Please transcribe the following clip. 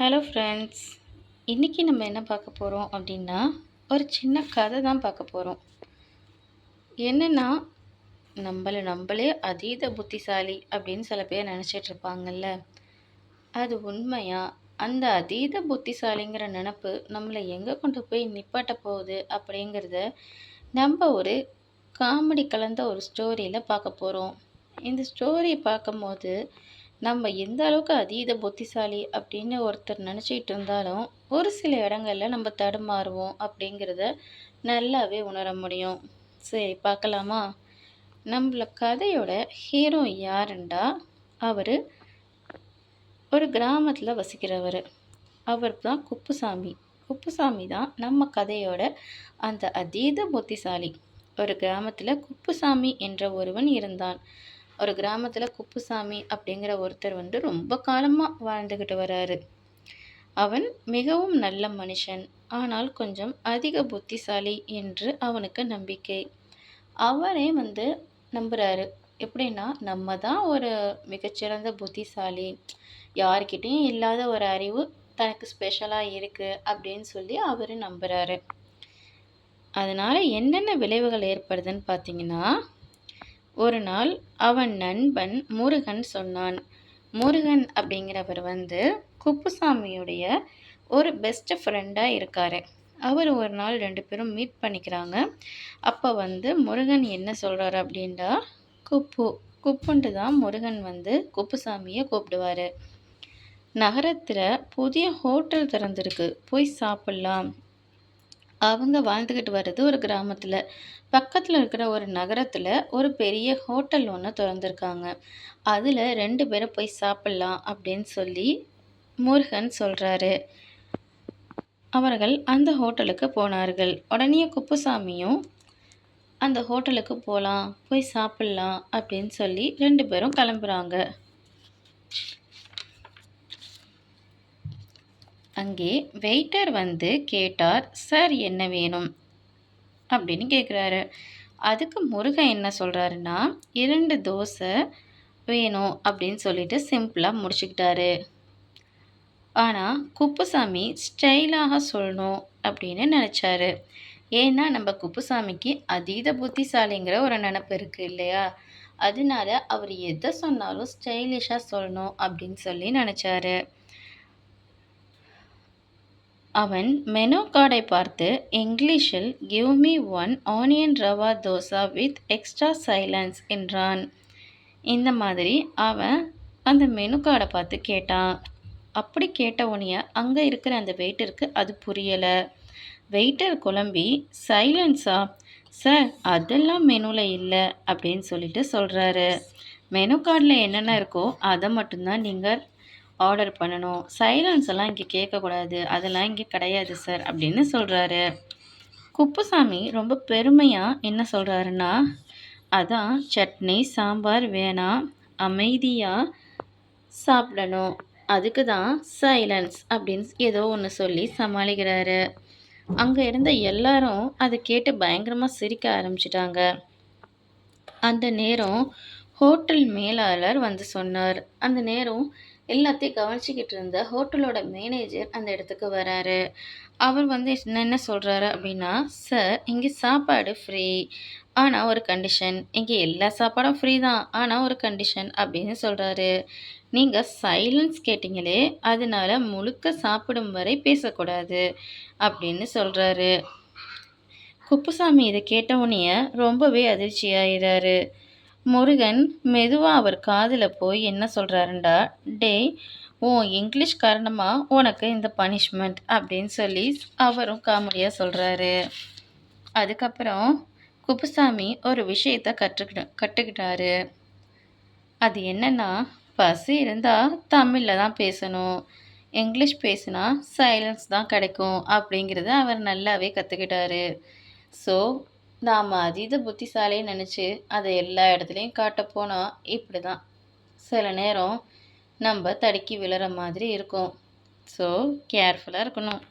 Hello friends இன்றைக்கி நம்ம என்ன பார்க்க போகிறோம் அப்படின்னா ஒரு சின்ன கதை தான் பார்க்க போகிறோம் என்னென்னா நம்மளை நம்மளே அதீத புத்திசாலி அப்படின்னு சில பேர் நினச்சிட்டு இருப்பாங்கல்ல. அது உண்மையா? அந்த அதீத புத்திசாலிங்கிற நினப்பு நம்மளை எங்கே கொண்டு போய் நிப்பாட்ட போகுது அப்படிங்கிறத நம்ம ஒரு காமெடி கலந்த ஒரு ஸ்டோரியில் பார்க்க போகிறோம் இந்த ஸ்டோரி பார்க்கும்போது நம்ம எந்த அளவுக்கு அதீத புத்திசாலி அப்படின்னு ஒருத்தர் நினச்சிக்கிட்டு இருந்தாலும் ஒரு சில இடங்களில் நம்ம தடுமாறுவோம் அப்படிங்கிறத நல்லாவே உணர முடியும். சரி பார்க்கலாமா? நம்மள கதையோட ஹீரோ யாருண்டா? அவர் ஒரு கிராமத்தில் வசிக்கிறவர். அவர் தான் குப்புசாமி. குப்புசாமி தான் நம்ம கதையோட அந்த அதீத புத்திசாலி. ஒரு கிராமத்தில் குப்புசாமி என்ற ஒருவன் இருந்தான். ஒரு கிராமத்தில் குப்புசாமி அப்படிங்கிற ஒருத்தர் வந்து ரொம்ப காலமாக வாழ்ந்துக்கிட்டு வராரு. அவன் மிகவும் நல்ல மனுஷன். ஆனால் கொஞ்சம் அதிக புத்திசாலி என்று அவனுக்கு நம்பிக்கை. அவரே வந்து நம்புகிறாரு எப்படின்னா நம்ம தான் ஒரு மிகச்சிறந்த புத்திசாலி. யார்கிட்டையும் இல்லாத ஒரு அறிவு தனக்கு ஸ்பெஷலாக இருக்குது அப்படின்னு சொல்லி அவர் நம்புகிறாரு அதனால் என்னென்ன விளைவுகள் ஏற்படுதுன்னு பார்த்தீங்கன்னா ஒரு நாள் அவன் நண்பன் முருகன் சொன்னான். முருகன் அப்படிங்கிறவர் வந்து குப்புசாமியுடைய ஒரு பெஸ்ட் ஃப்ரெண்டாக இருக்கார். அவர் ஒரு நாள் ரெண்டு பேரும் மீட் பண்ணிக்கிறாங்க. அப்போ வந்து முருகன் என்ன சொல்கிறாரு அப்படின்டா குப்பு குப்புன்ட்டு தான் முருகன் வந்து குப்புசாமியை கூப்பிடுவார். நகரத்தில் புதிய ஹோட்டல் திறந்திருக்கு. போய் சாப்பிட்லாம். அவங்க வாழ்ந்துக்கிட்டு வர்றது ஒரு கிராமத்தில். பக்கத்தில் இருக்கிற ஒரு நகரத்தில் ஒரு பெரிய ஹோட்டல் ஒன்று திறந்துருக்காங்க. அதில் ரெண்டு பேரும் போய் சாப்பிட்லாம் அப்படின்னு சொல்லி முருகன் சொல்கிறாரு அவர்கள் அந்த ஹோட்டலுக்கு போனார்கள். உடனே குப்புசாமியும் அந்த ஹோட்டலுக்கு போகலாம் போய் சாப்பிட்லாம் அப்படின்னு சொல்லி ரெண்டு பேரும் கிளம்புறாங்க. அங்கே வெயிட்டர் வந்து கேட்டார் சார் என்ன வேணும்? அப்படின்னு கேட்குறாரு அதுக்கு முருகன் என்ன சொல்கிறாருன்னா இரண்டு தோசை வேணும் அப்படின்னு சொல்லிட்டு சிம்பிளாக முடிச்சுக்கிட்டாரு. ஆனால் குப்புசாமி ஸ்டைலாக சொல்லணும் அப்படின்னு நினச்சாரு. ஏன்னா நம்ம குப்புசாமிக்கு அதீத புத்திசாலிங்கிற ஒரு நினப்பு இருக்குது இல்லையா? அதனால அவர் எதை சொன்னாலும் ஸ்டைலிஷாக சொல்லணும் அப்படின்னு சொல்லி நினச்சாரு. அவன் மெனு கார்டை பார்த்து இங்கிலீஷில் give me one onion rava dosa with extra silence என்றான். இந்த மாதிரி அவன் அந்த மெனு கார்டை பார்த்து கேட்டான். அப்படி கேட்ட உடனே அங்கே இருக்கிற அந்த வெயிட்டருக்கு அது புரியலை. வெயிட்டர் குழம்பி சைலன்ஸா? சார் அதெல்லாம் மெனுவில் இல்லை அப்படின்னு சொல்லிட்டு சொல்கிறாரு மெனு கார்டில் என்னென்ன இருக்கோ அதை மட்டும்தான் நீங்கள் ஆர்டர் பண்ணணும். சைலன்ஸ் எல்லாம் இங்கே கேட்கக்கூடாது. அதெல்லாம் இங்கே கிடையாது சார் அப்படின்னு சொல்கிறாரு குப்புசாமி ரொம்ப பெருமையாக என்ன சொல்கிறாருன்னா அதான் சட்னி சாம்பார் வேணாம் அமைதியாக சாப்பிடணும். அதுக்கு தான் சைலன்ஸ் அப்படின்னு ஏதோ ஒன்று சொல்லி சமாளிக்கிறாரு. அங்கே இருந்த எல்லாரும் அதை கேட்டு பயங்கரமாக சிரிக்க ஆரம்பிச்சிட்டாங்க. அந்த நேரம் ஹோட்டல் மேலாளர் வந்து சொன்னார். அந்த நேரம் எல்லாத்தையும் கவனிச்சிக்கிட்டு இருந்த ஹோட்டலோட மேனேஜர் அந்த இடத்துக்கு வராரு. அவர் வந்து என்ன சொல்கிறாரு அப்படின்னா சார் இங்கே சாப்பாடு ஃப்ரீ. ஆனால் ஒரு கண்டிஷன். இங்கே எல்லா சாப்பாடும் ஃப்ரீ தான். ஆனால் ஒரு கண்டிஷன் அப்படின்னு சொல்கிறாரு நீங்கள் சைலன்ஸ் கேட்டிங்களே அதனால முழுக்க சாப்பிடும் வரை பேசக்கூடாது அப்படின்னு சொல்கிறாரு குப்புசாமி இதை கேட்டவுடனே ரொம்பவே அதிர்ச்சி ஆயிடுறாரு முருகன் மெதுவாக அவர் காதில் போய் என்ன சொல்கிறாருண்டா டே உன் இங்கிலீஷ் காரணமாக உனக்கு இந்த பனிஷ்மெண்ட்? அப்படின்னு சொல்லி அவரும் காமெடியாக சொல்கிறாரு அதுக்கப்புறம் குப்புசாமி ஒரு விஷயத்த கற்றுக்கிட்ட கற்றுக்கிட்டாரு அது என்னென்னா பசி இருந்தால் தமிழில் தான் பேசணும். இங்கிலீஷ் பேசினா சைலன்ஸ் தான் கிடைக்கும் அப்படிங்கிறத அவர் நல்லாவே கற்றுக்கிட்டாரு ஸோ நாம் அதீத புத்திசாலியை நினச்சி அதை எல்லா இடத்துலையும் காட்ட போனால் இப்படி தான் சில நேரம் நம்ம தடுக்கி விழுற மாதிரி இருக்கும். ஸோ கேர்ஃபுல்லாக இருக்கணும்.